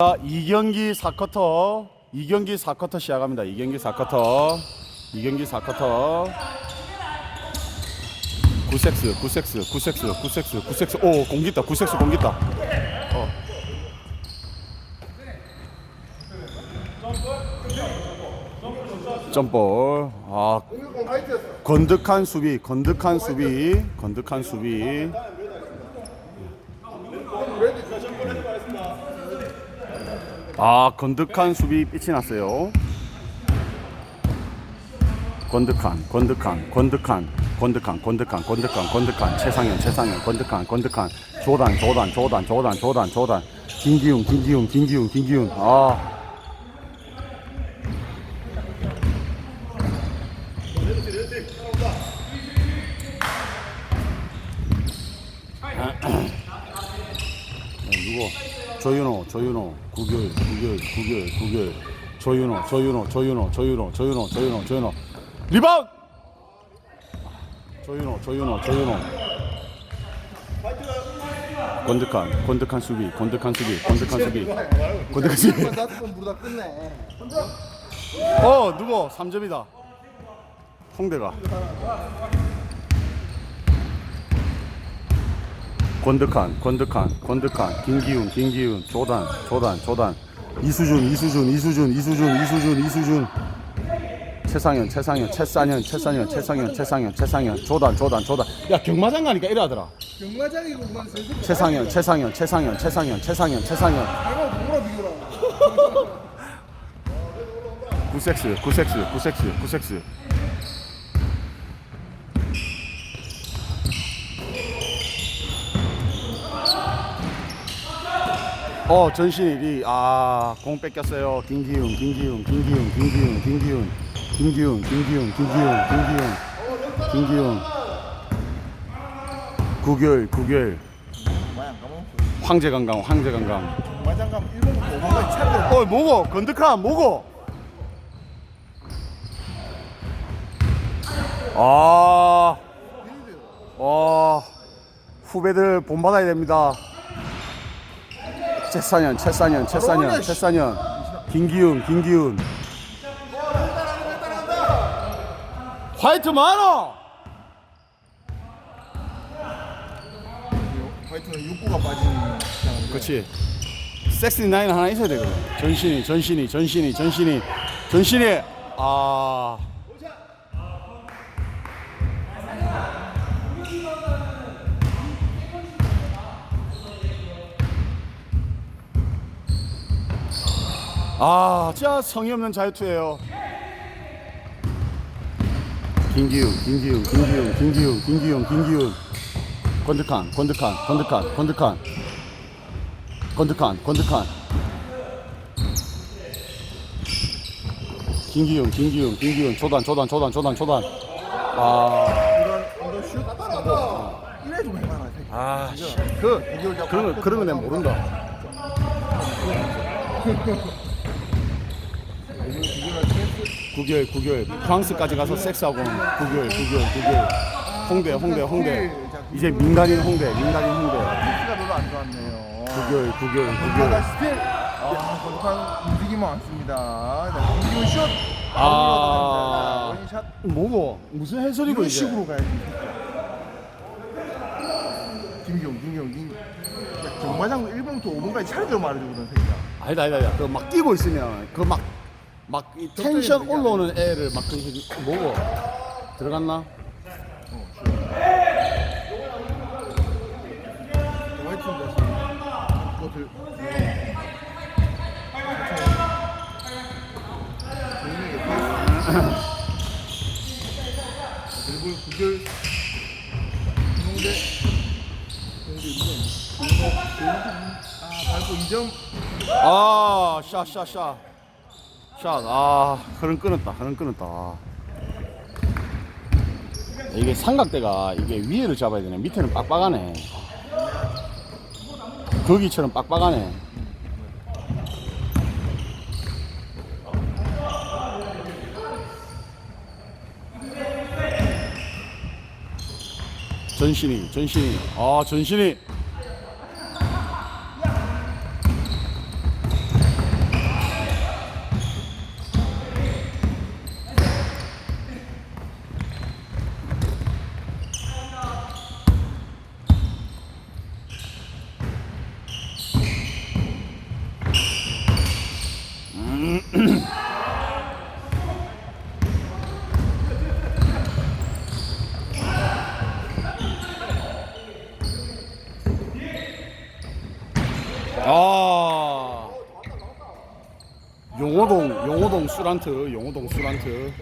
자, 2경기 4쿼터 2경기 4쿼터 시작합니다. 2경기 4쿼터 2경기 4쿼터. 9섹스 9섹스 9섹스 9섹스 9섹스. 오 공기 있다 9섹스 공기 있다. 어. 점볼. 아 건득한 수비 건득한 수비 건득한 수비 아 건득한 수비 빛이 났어요. 건득한 건득한 건득한 건득한 건득한 건득한 건득한. 최상현 최상현. 건득한 건득한. 조단 조단 조단 조단 조단 조단. 김기훈 김기훈 김기훈 김기훈. 아. 어, 누구? 조윤호, 조윤호, 구결, 구결, 구결, 구결. 조윤호, 조윤호, 조윤호, 조윤호, 조윤호, 조윤호, 조윤호. 리바운! 조윤호, 조윤호, 조윤호. 건득한, 건득한 수비, 건득한 수비, 건득한 수비, 건득한 수비. 부르다 끝내. 어, 누구? 3점이다. 홍대가. 권득한, 권득한, 권득한, 김기훈, 김기훈, 조단, 조단, 조단, 이수준, 이수준, 이수준, 이수준, 이수준, 이수준, 최상현, 최상현, 최상현, 최상현, 최상현, 최상현, 최상현, 조단, 조단, 조단. 야 경마장 가니까 이래 하더라. 경마장이고 뭐 선수 최상현, 최상현, 최상현, 최상현, 최상현, 최상현. 내가 누구라 비교라. 구섹스, 구섹스, 구섹스, 구섹스. 어 전신일이 아공 뺏겼어요 김기훈 김기훈 김기훈 김기훈 김기훈 김기훈 김기훈 김기훈 김기훈 김기훈 구결 구결 황제강강 황제강강. 어 뭐고 건득한 뭐고 아, 어, 후배들 본받아야 됩니다. 최사년, 최사년, 최사년, 최사년, 김기훈, 김기훈. 화이트 많어. 화이트는 육구가 빠지는. 그렇지. 섹시 나인 하나 있어야 되거든. 전신이, 전신이, 전신이, 전신이, 전신이. 아. 아, 진짜 성의 없는 자유투예요. 김기훈, 김기훈, 김기훈, 김기훈, 김기훈, 김기훈. 건득한, 건득한, 건득한, 건득한. 건득한 건득한 김기훈 김기훈 김기훈 조단 조단 조단 조단 조단 아, 좀 해봐라. 아그 그런 거 내가 모른다 요즘 비교를 패스. 9개월 9개월 프랑스까지 가서 섹스하고 9개월 9개월 9개월 홍대 홍대 홍대 이제 민간인 홍대 민간인 홍대 패스가 별로 안 좋았네요. 9개월 9개월 하다 9개월 스틸. 아, 건강한 움직임이 많습니다. 자, 김기훈 슛. 아. 원샷. 뭐고 무슨 해설이고 이런 이제 식으로 가야지. 김기훈, 김기훈, 김. 야, 경마장 1번부터 5번까지 차례대로 말해주거든, 새끼야. 아니다 아니다 아니다 그막 뛰고 있으면 그 막 막 텐션 올라오는 애를 막 그렇게 먹어. 들어갔나? 아, 샤샤샤. 샷, 아, 흐름 끊었다, 흐름 끊었다. 아. 이게 삼각대가 이게 위에를 잡아야 되네. 밑에는 빡빡하네. 거기처럼 빡빡하네. 전신이, 전신이, 아, 전신이. 아. 용호동, 용호동 수란트, 용호동 수란트.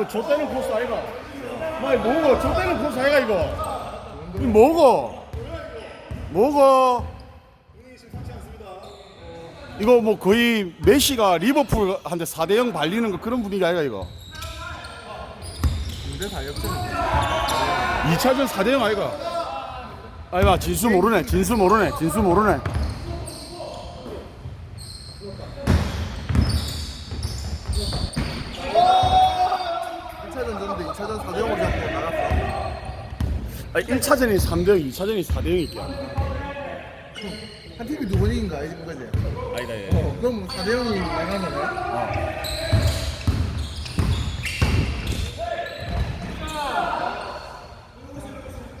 이거 좆되는 코스 아이가. 마 뭐고? 좆되는 코스 아이가 이거. 이 뭐고? 뭐고? 이거 뭐 거의 메시가 리버풀한테 4대 0 발리는 거 그런 분위기 아이가 이거? 군대 다 역전 2차전 4대 0 아이가. 아이가 진수 모르네 진수 모르네 진수 모르네 일차전 졌는데 2차전 4대 0으로 잡고 나갔어. 아니 1차전이 3대 0 2차전이 4대0 있게 한 팀이 두번 이긴 거 아니지 그거지? 아니다 예. 어 그럼 4대 0이 나간 거네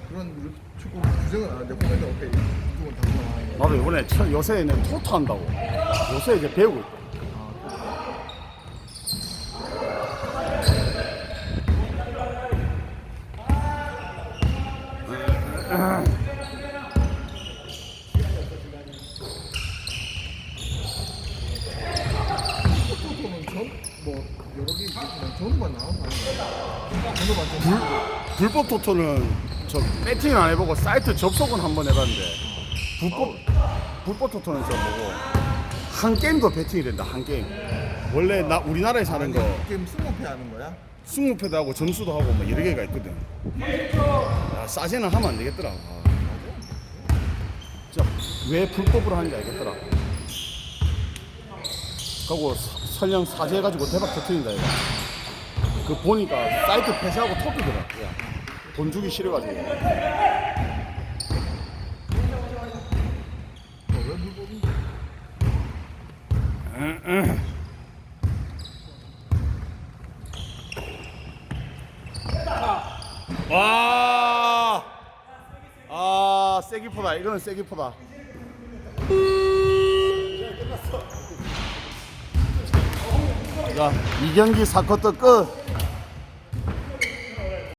그런 축구 규정은 안 하는데 보면 다 나가는 거 나도 이번에 처- 요새는 토트 한다고. 요새 이제 배우고 있다 토토는 전뭐 여러 개 있지만 전후만 나온 거 좀 불법 토토는 저 배팅은 안 해보고 사이트 접속은 한번 해봤는데 불법 불법 토토는 저 뭐고 한 게임도 배팅이 된다 한 게임. 원래 나 우리나라에서 하는 거 게임 승부패 하는 거야? 승무패도 하고 점수도 하고 뭐 여러 개가 있거든. 야 싸제는 하면 안 되겠더라. 아. 진짜 왜 불법으로 하는지 알겠더라. 그리고 서- 설령 사죄해가지고 대박 터트린다 이거 그 보니까 사이트 폐쇄하고 터뜨더라 야, 돈 주기 싫어가지고? 와, 아, 세기포다. 이거는 세기포다. 자, 이 경기 4쿼터 끝.